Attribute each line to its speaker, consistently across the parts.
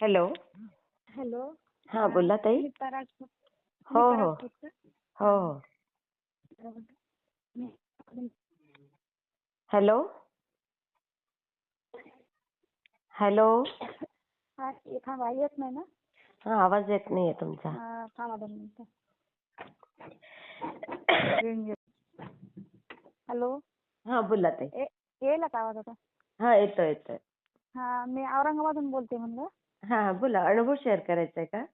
Speaker 1: Hello.
Speaker 2: Hello.
Speaker 1: हा बोला ताई. हो हो? हो हो. हॅलो. हॅलो.
Speaker 2: हा थांबा येत नाही ना?
Speaker 1: हा आवाज येत नाहीये तुमचा.
Speaker 2: हा, थांबा दोन मिनिटं. हॅलो.
Speaker 1: हा बोला ताई.
Speaker 2: येईल का आवाज आता?
Speaker 1: हा येतोय येतोय.
Speaker 2: हा मी औरंगाबादहून बोलते म्हणलं.
Speaker 1: हा बोला. अनुभव शेअर करायचा आहे का?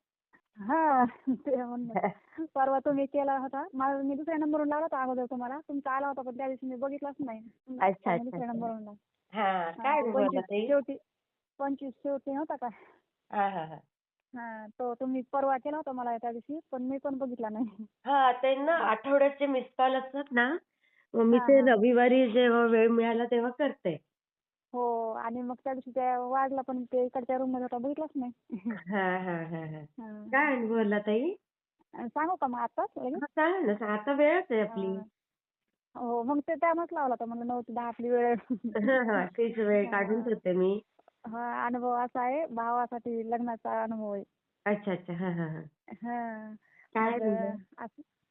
Speaker 2: हा ते म्हणलं. परवा तुम्ही केला होता. मला मी दुसऱ्या नंबरवरून लावला होता अगोदर तुम्हाला. तुमचा आला होता पण त्या दिवशी मी बघितलाच नाही.
Speaker 1: अच्छा,
Speaker 2: मी दुसऱ्या
Speaker 1: अच्छा.
Speaker 2: नंबरवरून लावला.
Speaker 1: हा काय
Speaker 2: हा,
Speaker 1: अनुभव आला
Speaker 2: पंचवीस
Speaker 1: ताई?
Speaker 2: शेवटी पंचवीस शेवटी नव्हता का?
Speaker 1: हा हा हा.
Speaker 2: हा तो तुम्ही परवा केला होता मला त्या दिवशी पण मी पण बघितला नाही.
Speaker 1: हा ते ना आठवड्याचे मिस कॉल असतात ना. मग मी
Speaker 2: हा,
Speaker 1: ते
Speaker 2: हा.
Speaker 1: रविवारी जेव्हा वेळ मिळाला तेव्हा करते.
Speaker 2: हो आणि मग त्या दिवशी त्या वाढला पण ते इकडच्या रूममध्ये होता बघितलाच नाही?
Speaker 1: हा हा हा हा.
Speaker 2: हा.
Speaker 1: काय अनुभव आला ताई
Speaker 2: सांगू का मग आताच? लगेच?
Speaker 1: हा चालेल ना आता वेळच आहे आपली.
Speaker 2: हा. मग ते त्यामुळेच लावला होता म्हणलं नऊ ते दहा आपली वेळ.
Speaker 1: हा हा तीच वेळ काढून ठेवते मी.
Speaker 2: हा अनुभव असा आहे भावासाठी लग्नाचा अनुभव आहे.
Speaker 1: अच्छा अच्छा. हा हा हा.
Speaker 2: हा.
Speaker 1: काय
Speaker 2: मग
Speaker 1: अनुभव?
Speaker 2: असं अं,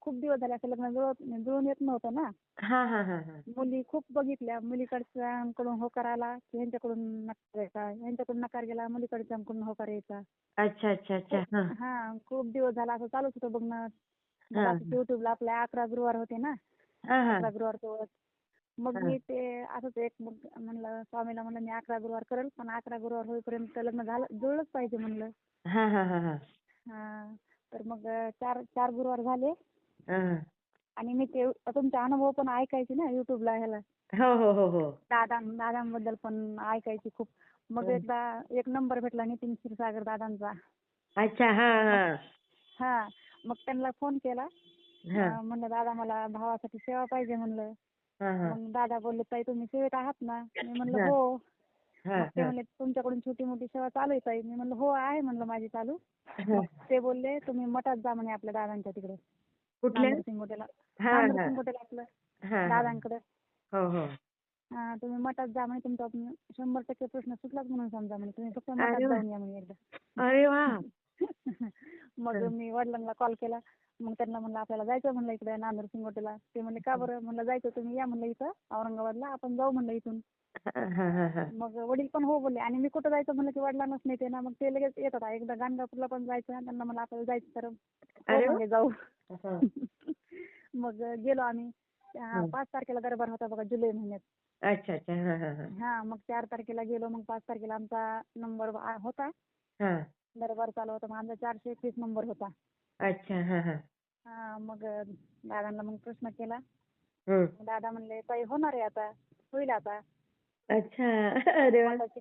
Speaker 2: खूप दिवस झाले असं लग्न जुळत जुळून येत नव्हतं ना.
Speaker 1: हा हा हा हा.
Speaker 2: मुली खूप बघितल्या मुलीकडच्यांकडून होकार आला की ह्यांच्याकडून नकार यायचा ह्यांच्याकडून नकार गेला मुलीकडच्यांकडून होकार यायचा.
Speaker 1: अच्छा अच्छा अच्छा हा.
Speaker 2: हा खूप दिवस झाला असं चालूच होतं बघणं.
Speaker 1: हा.
Speaker 2: असं युट्यूबला आपल्या अकरा गुरुवार होते ना.
Speaker 1: हा हा.
Speaker 2: अकरा गुरुवार सोबत मग. मी ते असंच एक मग म्हणलं स्वामीला म्हणलं मी अकरा गुरुवार करेल पण अकरा गुरुवार होईपर्यंत लग्न झालं जुळलंच पाहिजे म्हणलं.
Speaker 1: हा हा हा हा.
Speaker 2: हा. तर मग चार चार गुरुवार झाले.
Speaker 1: हा.
Speaker 2: आणि मी ते तुमचे अनुभव पण ऐकायचे ना युट्यूबला ह्याला.
Speaker 1: हो हो हो हो.
Speaker 2: दादा दादांबद्दल पण ऐकायची खूप. मग. एकदा एक नंबर भेटला नितीन क्षीरसागर दादांचा.
Speaker 1: अच्छा हा हा.
Speaker 2: हा. मग त्यांना फोन केला.
Speaker 1: हा.
Speaker 2: म्हणलं दादा मला भावासाठी सेवा पाहिजे म्हणलं. मग दादा बोलले ताई तुम्ही सेवेत आहात ना? मी म्हणलं
Speaker 1: हा.
Speaker 2: मग ते म्हणले तुमच्याकडून छोटी मोठी सेवा चालू आहे ताई. मी म्हणलं हो आहे म्हणलं माझी चालू. मग ते बोलले तुम्ही मठात जा म्हणे आपल्या दादांच्या तिकडे.
Speaker 1: कुठल्या?
Speaker 2: नांदूरसिंगोटेला
Speaker 1: हा हा.
Speaker 2: नांदूरसिंगोटेला आपलं
Speaker 1: हा हा.
Speaker 2: दादांकडे.
Speaker 1: हो हो.
Speaker 2: तुम्ही मठात जा म्हणे तुमचा शंभर टक्के प्रश्न सुटलाच म्हणून समजा म्हणे तुम्ही फक्त
Speaker 1: अरे
Speaker 2: मठात
Speaker 1: वा.
Speaker 2: जाऊन या म्हणे एकदा.
Speaker 1: अरे वा.
Speaker 2: मग. मी वडिलांना कॉल केला. मग त्यांना म्हणलं आपल्याला जायचं म्हणलं इकडे नांदूर सिंगोटेला ते म्हणले का बरं? म्हणलं जायचं तुम्ही या म्हणलं इथं औरंगाबादला. आपण जाऊ म्हणलं इथून. मग वडील पण हो बोलले आणि मी कुठं जायचं म्हणलं की वडिलांनाच नेते ना. मग ते लगेच येतात. एकदा गाणगापूरला पण जायचं त्यांना मला आपल्याला जायचं तर. म्हणले जाऊ. मग गेलो आम्ही. पाच तारखेला दरबार होता बघा जुलै महिन्यात.
Speaker 1: अच्छा अच्छा. हा
Speaker 2: मग चार तारखेला गेलो. मग पाच तारखेला आमचा नंबर होता. दरबार चालू होता. मग आमचा चारशे एकवीस नंबर होता. मग दादांना मग प्रश्न केला. दादा म्हणले ताई होणार आहे आता होईल आता. मठाची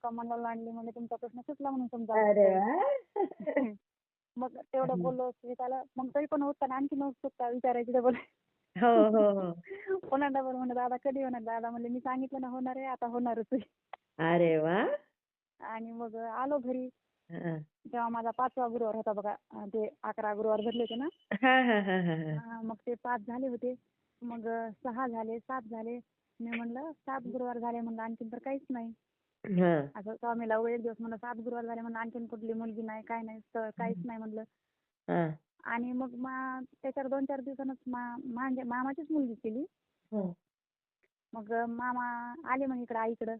Speaker 2: कमान हा आणली म्हणजे तुमचा प्रश्न सुटला म्हणून समजा मग तेवढं बोललो झालं मग तरी पण उत्तर आणखी उत्सुकता विचारायची डबल
Speaker 1: हो हो हो.
Speaker 2: पुन्हा डबल म्हणलं दादा कधी होणार? दादा म्हणले मी सांगितलं ना होणार आहे आता होणारच आहे.
Speaker 1: अरे वा.
Speaker 2: आणि मग आलो घरी.
Speaker 1: हा.
Speaker 2: तेव्हा माझा पाचवा गुरुवार होता बघा ते अकरा गुरुवार भरले होते ना?
Speaker 1: हा हा हा हा हा.
Speaker 2: हा, मग ते पाच झाले होते. मग सहा झाले सात झाले. मी म्हणलं सात गुरुवार झाले म्हणलं आणखीन तर काहीच नाही.
Speaker 1: हा.
Speaker 2: असं स्वामीला वगैरे एक दिवस म्हणलं सात गुरुवार झाले म्हणलं आणखीन कुठली मुलगी नाही काय नाही तर काहीच नाही म्हणलं.
Speaker 1: हा.
Speaker 2: आणि मग मा त्याच्यावर दोन चार दिवसानंच मा म्हणजे मामाचीच मुलगी केली.
Speaker 1: हा.
Speaker 2: मग मामा आले मग इकडं आईकडं.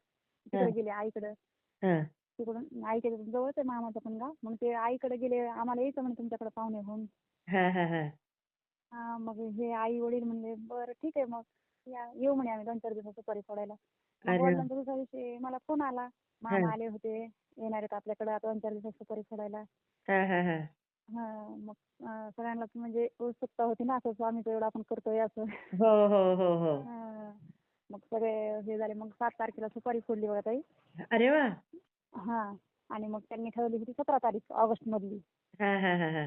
Speaker 2: तिकडे. गेले आईकडं.
Speaker 1: हा.
Speaker 2: तिकडून आईच्या जवळच आहे मामाचं पण गाव. मग ते आईकडे गेले आम्हाला यायचं म्हणे तुमच्याकडे पाहुणे होऊन
Speaker 1: हा हा हा.
Speaker 2: हा मग हे आई वडील म्हणले बरं ठीक आहे मग या येऊ म्हणे आम्ही दोन चार दिवस सुपारी फोडायला
Speaker 1: अरे
Speaker 2: मग
Speaker 1: वा.
Speaker 2: दुसऱ्या दिवशी मला फोन आला. मामा. आले होते येणार आहेत आपल्याकडे दोन चार दिवस सुपारी फोडायला
Speaker 1: हा हा हा.
Speaker 2: हा मग अं, सगळ्यांना म्हणजे उत्सुकता होती ना असं स्वामीचं एवढं आपण करतोय असं.
Speaker 1: हो हो हो हो.
Speaker 2: हा. मग सगळे हे झाले मग सात तारखेला सुपारी फोडली बघा ताई.
Speaker 1: अरे वा.
Speaker 2: हा. आणि मग त्यांनी ठरवली होती सतरा तारीख ऑगस्ट मधली
Speaker 1: हा हा हा हा.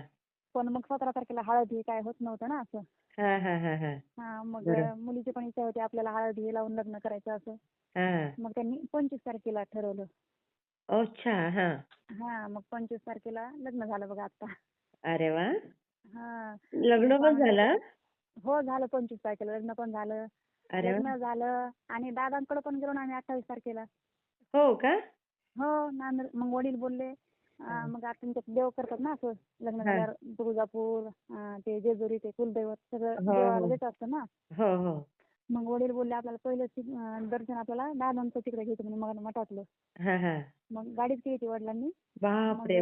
Speaker 2: पण मग सतरा तारखेला हळद हे काय होत नव्हतं ना असं.
Speaker 1: हा हा हा हा.
Speaker 2: हा मग
Speaker 1: बरं.
Speaker 2: मुलीची पण इच्छा होती आपल्याला हळद हे लावून लग्न करायचं असं.
Speaker 1: हा.
Speaker 2: मग त्यांनी पंचवीस तारखेला ठरवलं.
Speaker 1: अच्छा हा.
Speaker 2: हा मग पंचवीस तारखेला लग्न झालं बघा आता.
Speaker 1: अरे वा.
Speaker 2: हा.
Speaker 1: लग्न पण झालं?
Speaker 2: हो झालं पंचवीस तारखेला लग्न पण झालं.
Speaker 1: अरे वा.
Speaker 2: लग्न झालं आणि दादांकडे पण गेलो ना आम्ही अठ्ठावीस तारखेला.
Speaker 1: हो का?
Speaker 2: हो नांदर मग वडील बोलले. मग आता तुमच्यात देव करतात ना असं लग्न. झाल्यावर तुळजापूर ते जेजुरी ते कुलदैवत सगळं
Speaker 1: हो,
Speaker 2: देवाला
Speaker 1: हो.
Speaker 2: देत असतं ना?
Speaker 1: हो हो.
Speaker 2: मग वडील बोलले आपल्याला पहिलं दर्शन आपल्याला दादांचं तिकडे घ्यायचं म्हणे मग मठातलं. मग गाडीच केली होती वडिलांनी.
Speaker 1: बापरे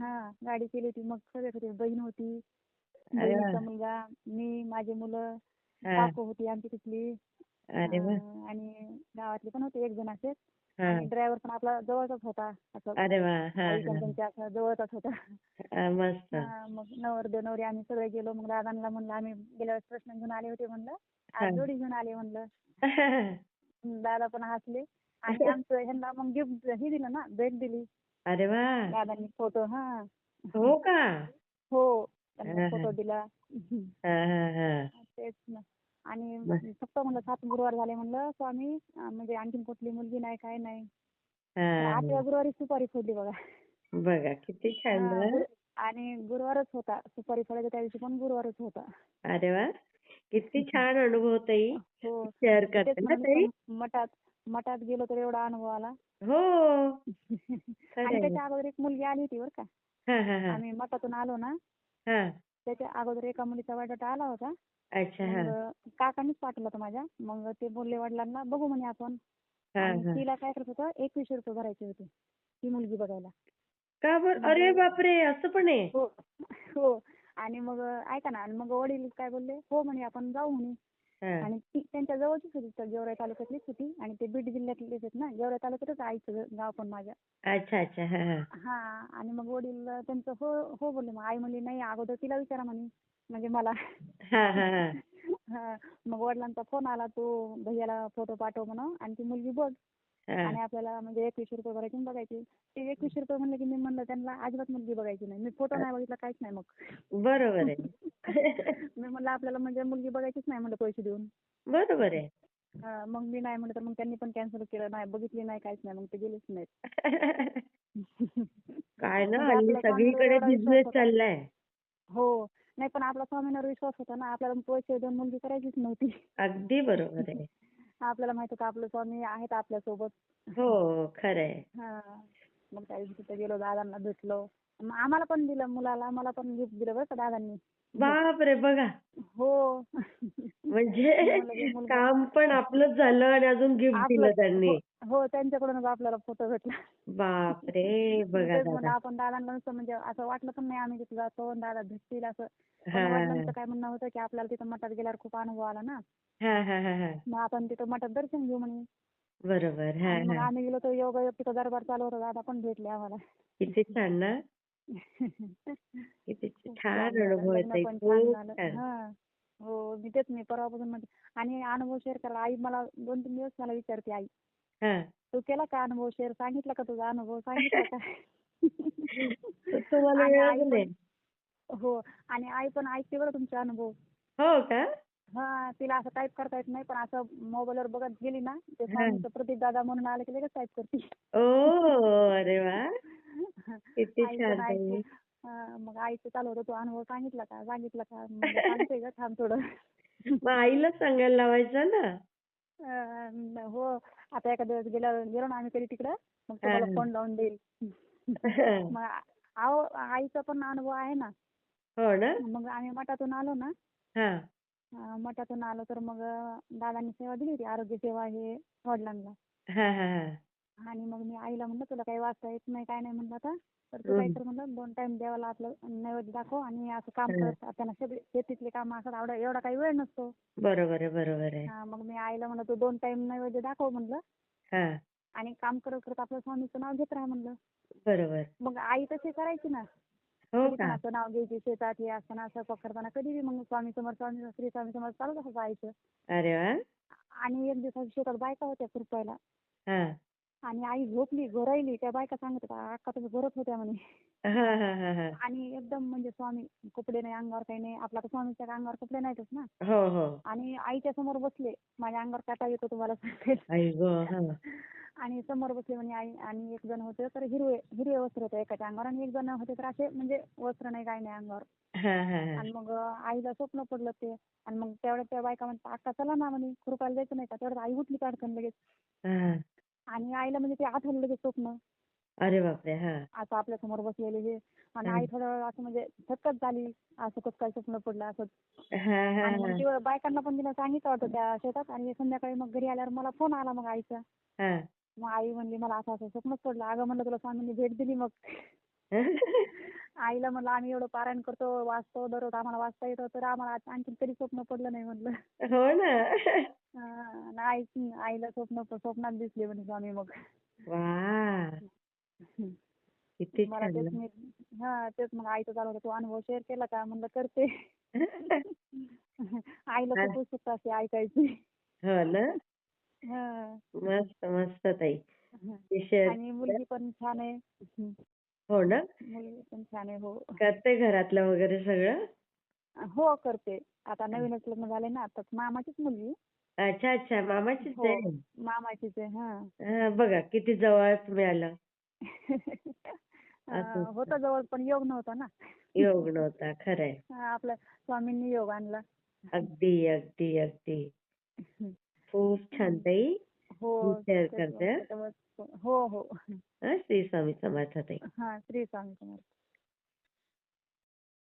Speaker 2: हा गाडी केली होती. मग सगळे होते बहीण होती. बहिणीचा मुलगा मी माझी मुलं काकू होती आमची तिथली. आणि गावातले पण होते एक जण असे ड्रायव्हर पण आपला जवळचाच होता. असं
Speaker 1: अरे वा.
Speaker 2: जवळचाच होता.
Speaker 1: मस्त.
Speaker 2: मग नवर नवरी आम्ही सगळे गेलो. मग दादांना म्हणलं आम्ही गेल्या वेळेस प्रश्न घेऊन आले होते म्हणलं. आज जोडी घेऊन आले म्हणलं. दादा पण हसले. आणि आमचं ह्यांना मग गिफ्ट हे दिलं ना भेट दिली.
Speaker 1: अरे वा.
Speaker 2: दादांनी फोटो हा.
Speaker 1: हो का?
Speaker 2: हो. फोटो दिला. तेच ना. आणि. फक्त म्हणलं सात गुरुवार झाले म्हणलं स्वामी म्हणजे आणखीन कुठली मुलगी नाही काय नाही.
Speaker 1: हा.
Speaker 2: आठव्या गुरुवारी सुपारी फोडली बघा.
Speaker 1: बघा किती छान
Speaker 2: हा, आणि गुरुवारच होता. सुपारी फोडायचा त्या दिवशी पण गुरुवारच होता.
Speaker 1: अरे वा. किती छान अनुभव ताई.
Speaker 2: हो.
Speaker 1: शेअर करते ना ताई?
Speaker 2: मठात मठात गेलो तर एवढा अनुभव आला.
Speaker 1: हो.
Speaker 2: आणि. त्याच्या अगोदर एक मुलगी आली होती बरं का.
Speaker 1: हा हा हा.
Speaker 2: आम्ही मठातून आलो ना.
Speaker 1: हा.
Speaker 2: त्याच्या अगोदर एका मुलीचा वाटत आला होता.
Speaker 1: अच्छा हा.
Speaker 2: मग काकांनीच पाठवलं होतं माझ्या. मग ते बोलले वडिलांना बघू म्हणे आपण.
Speaker 1: हा
Speaker 2: आणि
Speaker 1: हा.
Speaker 2: तिला काय करत होतं एकवीसशे रुपये भरायचे होते ती मुलगी बघायला.
Speaker 1: का बर? अरे बापरे असं पण आहे.
Speaker 2: हो हो. आणि मग ऐका ना आणि मग वडील काय बोलले हो म्हणे आपण जाऊ म्हणे. आणि ती त्यांच्या जवळचीच होती गेवराई तालुक्यातलीच होती आणि ते बीड जिल्ह्यातलेच आहेत ना. गेवराई तालुक्यातच आईचं गाव पण माझ्या.
Speaker 1: अच्छा अच्छा. हा
Speaker 2: आणि मग वडील त्यांचं हो हो बोलले. मग आई म्हणली नाही अगोदर तिला विचारा म्हणे म्हणजे मला.
Speaker 1: हा हा हा.
Speaker 2: हा मग वडिलांचा फोन आला तू भैयाला फोटो पाठव म्हणून आणि ती मुलगी बघ. आणि आपल्याला म्हणजे एकवीसशे रुपये भरायचे बघायची. ते एकवीसशे रुपये म्हणलं की मी म्हणलं त्यांना अजिबात मुलगी बघायची नाही. मी फोटो नाही बघितला काहीच नाही मग.
Speaker 1: बरोबर आहे.
Speaker 2: मी म्हणलं आपल्याला म्हणजे मुलगी बघायचीच नाही म्हणलं पैसे देऊन.
Speaker 1: बरोबर आहे.
Speaker 2: हा, मग मी नाही म्हणलं तर मग त्यांनी पण कॅन्सल केलं. नाही बघितली नाही काहीच नाही. मग ते गेलेच नाहीत.
Speaker 1: काय ना
Speaker 2: म्हणजे
Speaker 1: हल्ली
Speaker 2: आपला
Speaker 1: सगळीकडे
Speaker 2: स्वामींवर एवढा विश्वास
Speaker 1: बिझनेस
Speaker 2: होता.
Speaker 1: चाललाय.
Speaker 2: हो. नाही पण आपला स्वामींवर विश्वास होता ना. आपल्याला पैसे देऊन मुलगी करायचीच नव्हती.
Speaker 1: अगदी बरोबर आहे.
Speaker 2: आपल्याला माहीत होतं आपलं स्वामी आहेत आपल्यासोबत.
Speaker 1: हो खरंय.
Speaker 2: हा. मग त्या दिवशी तिथे गेलो दादांना भेटलो. मग आम्हाला पण दिलं मुलाला. मला पण गिफ्ट दिलं बरं का दादांनी.
Speaker 1: बापरे बघा.
Speaker 2: हो.
Speaker 1: म्हणजे काम पण आपलंच झालं आणि अजून गिफ्ट दिलं त्यांनी.
Speaker 2: हो- हो त्यांच्याकडूनच आपल्याला फोटो भेटला.
Speaker 1: बापरे बघा दादा.
Speaker 2: आपण दादांना नुसतं म्हणजे असं वाटलं पण नाही आम्ही तिथे जातो दादा भेटतील असं. वडिलांचं काय म्हणणं होतं की आपल्याला तिथं मठात गेल्यावर खूप अनुभव आला ना. मग आपण तिथं मठात दर्शन घेऊ म्हणे.
Speaker 1: बरोबर
Speaker 2: आम्ही गेलो तर योगा तिथं दरबार चालू होता दादा पण भेटले आम्हाला.
Speaker 1: किती छान ना.
Speaker 2: लग्न पण छान झालं. हा. मी तेच मी परवापासून म्हणते. आणि अनुभव शेअर करायला आई मला दोन तीन दिवस मला विचारते आई.
Speaker 1: हा.
Speaker 2: तू केला का अनुभव शेअर सांगितला का तुझा अनुभव? सांगितला का? आणि आई पण- हो आणि आई पण ऐकते बरं तुमचे अनुभव.
Speaker 1: हो का?
Speaker 2: हा तिला असं टाईप करता येत नाही पण असं मोबाईलवर बघत गेली ना ते. स्वामीचं प्रदीप दादा म्हणून आलं की लगेच टाईप करते
Speaker 1: ओ अरे वा किती
Speaker 2: आई
Speaker 1: छान
Speaker 2: पण ऐकते.
Speaker 1: ताई.
Speaker 2: हा, मग आईचं चालू होतं तू अनुभव सांगितला का? सांगितला का? म्हणलं सांगते ग थांब थोडं.
Speaker 1: मग आईला सांगायला लावायचं ना?
Speaker 2: अं, हो. आता एका दिवस गेल्यावर गेलो ना आम्ही कधी तिकडं मग. तुम्हाला फोन लावून देईल. मग अहो आईचा पण अनुभव आहे ना.
Speaker 1: हो ना?
Speaker 2: मग आम्ही मठातून आलो ना.
Speaker 1: हा.
Speaker 2: अं, मठातून आलो तर मग अं, दादांनी सेवा दिली होती आरोग्य सेवा हे वडिलांना.
Speaker 1: हा हा हा.
Speaker 2: आणि मग मी आईला म्हणलं तुला काही वाचता येत नाही काय नाही म्हणलं आता. तर तू काय कर म्हणलं दोन टाइम देवाला आपलं नैवेद्य दाखव आणि असं काम. करत त्यांना सगळे शेतीतले काम असतात एवढा एवढा काही वेळ नसतो.
Speaker 1: बरोबर आहे बरोबर आहे.
Speaker 2: हा, मग मी आईला म्हणलं तू दोन टाइम नैवेद्य दाखव म्हणलं.
Speaker 1: हा.
Speaker 2: आणि काम करत करत आपलं स्वामीचं नाव घेत राहा म्हणलं.
Speaker 1: बरोबर.
Speaker 2: मग आई तशी करायची ना.
Speaker 1: हो
Speaker 2: कधी पण
Speaker 1: का?
Speaker 2: असं नाव घ्यायची शेतात हे असताना स्वयंपाक करताना कधी बी मग स्वामी समोर स्वामी श्री स्वामी समोर चालूच असायचं. आईचं
Speaker 1: अरे वा.
Speaker 2: आणि एक दिवस शेतात बायका होत्या खुरपायला
Speaker 1: हा.
Speaker 2: आणि आई झोपली घोरायली त्या बायका सांगत होत्या अक्का तुम्ही घोरत होत्या म्हणे.
Speaker 1: हा हा हा हा.
Speaker 2: आणि एकदम म्हणजे स्वामी कपडे नाही अंगावर काही नाही. आपला तर स्वामीच्या अंगावर कपडे नाहीतच ना.
Speaker 1: हो हो.
Speaker 2: आणि आईच्या समोर बसले. माझ्या अंगावर काटा येतो तुम्हाला सांगते.
Speaker 1: आई गो
Speaker 2: आणि समोर बसले म्हणजे आई आणि एक जण होते तर हिरवे हिरवे वस्त्र होते एकाच्या अंगावर आणि एक जण होते तर असे म्हणजे वस्त्र नाही काय नाही अंगावर. आणि मग आईला स्वप्न पडलं ते. आणि मग तेवढ्या त्या बायका म्हणतात अक्का चला ना म्हणे खुरपायला जायचं नाही का? तेवढ्यात आई उठली काढकन लगेच. आणि आईला म्हणजे ते आठवलं लगेच स्वप्न.
Speaker 1: अरे बापरे हा.
Speaker 2: असं आपल्यासमोर बसलेले हे. आणि. आई थोडं असं म्हणजे थक्कच झाली असं कसं काय स्वप्न पडलं असं.
Speaker 1: हा हा
Speaker 2: आणि मग
Speaker 1: हा.
Speaker 2: ते बायकांना पण तिनं सांगितलं होतं त्या शेतात. आणि संध्याकाळी मग घरी आल्यावर मला फोन आला मग आईचा.
Speaker 1: हा.
Speaker 2: मग आई म्हणली मला असं असं स्वप्नच पडलं. अगं म्हणलं तुला स्वामींनी भेट दिली मग. आईला म्हणलं आम्ही एवढं पारायण करतो वाचतो दररोज आम्हाला वाचता येतं. तर आम्हाला आज आणखीन तरी स्वप्न पडलं नाही म्हणलं.
Speaker 1: हो ना.
Speaker 2: हा, आणि आई आईला स्वप्न स्वप्नात दिसले म्हणे स्वामी मग.
Speaker 1: वा. किती
Speaker 2: मला
Speaker 1: छान.
Speaker 2: तेच. मी हा तेच मग आईचं चालू होतं तू अनुभव शेअर केला का? म्हणलं करते. आईला खूप उत्सुकता असते ऐकायची.
Speaker 1: हो ना.
Speaker 2: हा.
Speaker 1: मस्त मस्त ताई.
Speaker 2: हा. आणि मुलगी पण छान आहे.
Speaker 1: हो ना?
Speaker 2: मुलगी पण छान आहे हो.
Speaker 1: करते घरातलं वगैरे सगळं?
Speaker 2: हो करते. आता नवीनच लग्न झाले ना आता मामाचीच मुलगी.
Speaker 1: अच्छा अच्छा. मामाचीच
Speaker 2: हो
Speaker 1: आहे.
Speaker 2: मामाचीच आहे हा.
Speaker 1: हा, बघा किती जवळच मिळालं.
Speaker 2: अं, होतं जवळ पण योग नव्हता ना.
Speaker 1: योग नव्हता खरंय.
Speaker 2: हा, आपल्या स्वामींनी योग आणला.
Speaker 1: अगदी अगदी अगदी. खूप छान ताई.
Speaker 2: हो
Speaker 1: शेअर करते
Speaker 2: त्याच्यामुळे- हो
Speaker 1: हा. श्री स्वामी समर्थ ताई.
Speaker 2: हा श्री स्वामी समर्थ.